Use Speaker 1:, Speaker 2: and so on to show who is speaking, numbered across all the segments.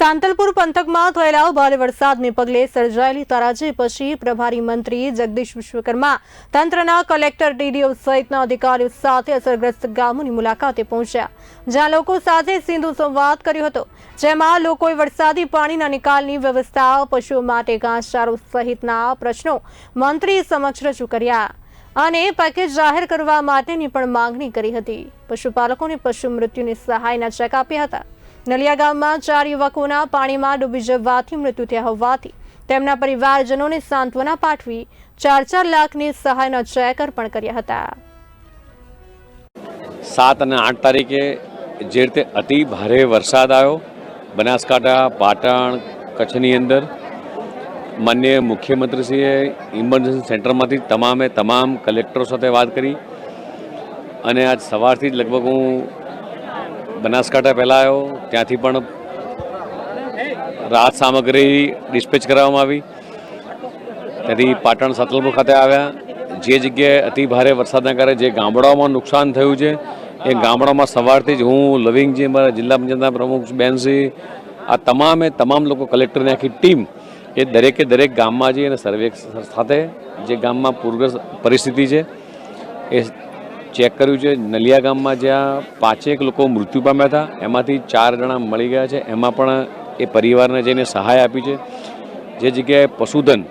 Speaker 1: સાંતલપુર પંથકમાં થયેલા ભારે વરસાદને પગલે સર્જાયેલી તારાજી પછી પ્રભારી મંત્રી જગદીશ વિશ્વકર્મા તંત્રના કલેક્ટર ડીડીઓ સહિતના અધિકારીઓ સાથે અસરગ્રસ્ત ગામોની મુલાકાતે પહોંચ્યા, જ્યાં લોકો સાથે સિંધુ સંવાદ કર્યો હતો, જેમાં લોકોએ વરસાદી પાણીના નિકાલની વ્યવસ્થા, પશુઓ માટે ઘાસચારો સહિતના પ્રશ્નો મંત્રી સમક્ષ રજૂ કર્યા અને પેકેજ જાહેર કરવા માટેની પણ માંગણી કરી હતી. પશુપાલકોને પશુ મૃત્યુની સહાયના ચેક આપ્યા હતા. નલિયા ગામમાં ચાર યુવકોના પાણીમાં ડૂબી જવાથી મૃત્યુ થયા હોવાથી તેમના પરિવારજનોને સાંત્વના પાઠવી ચાર ચાર લાખની સહાયના ચેક અર્પણ કર્યા હતા.
Speaker 2: સાત અને આઠ તારીખે જે રીતે અતિ ભારે વરસાદ આવ્યો, બનાસકાંઠા, પાટણ, કચ્છની અંદર, માન્ય મુખ્યમંત્રીશ્રીએ ઇમરજન્સી સેન્ટરમાંથી તમામે તમામ કલેક્ટરો સાથે વાત કરી. અને આજ સવારથી જ લગભગ હું બનાસકાંઠા પહેલાં આવ્યો, ત્યાંથી પણ રાહત સામગ્રી ડિસ્પેચ કરવામાં આવી. ત્યાંથી પાટણ સતલપુર ખાતે આવ્યા. જે જગ્યાએ અતિ ભારે વરસાદના કારણે જે ગામડાઓમાં નુકસાન થયું છે, એ ગામડામાં સવારથી જ હું લવિંગજી મારા જિલ્લા પંચાયતના પ્રમુખ બેનસિંહ આ તમામે તમામ લોકો કલેક્ટરની આખી ટીમ, એ દરેકે દરેક ગામમાં જઈ અને સર્વે સાથે જે ગામમાં પૂરગ્રસ્ત પરિસ્થિતિ છે, એ ચેક કર્યું છે, નલિયા ગામમાં જ્યાં પાંચેક લોકો મૃત્યુ પામ્યા હતા, એમાંથી ચાર જણા મળી ગયા છે. એમાં પણ એ પરિવારને જઈને સહાય આપી છે. જે જગ્યાએ પશુધન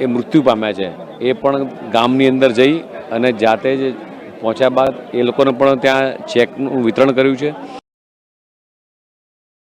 Speaker 2: એ મૃત્યુ પામ્યા છે, એ પણ ગામની અંદર જઈ અને જાતે જ પહોંચ્યા બાદ એ લોકોને પણ ત્યાં ચેકનું વિતરણ કર્યું છે.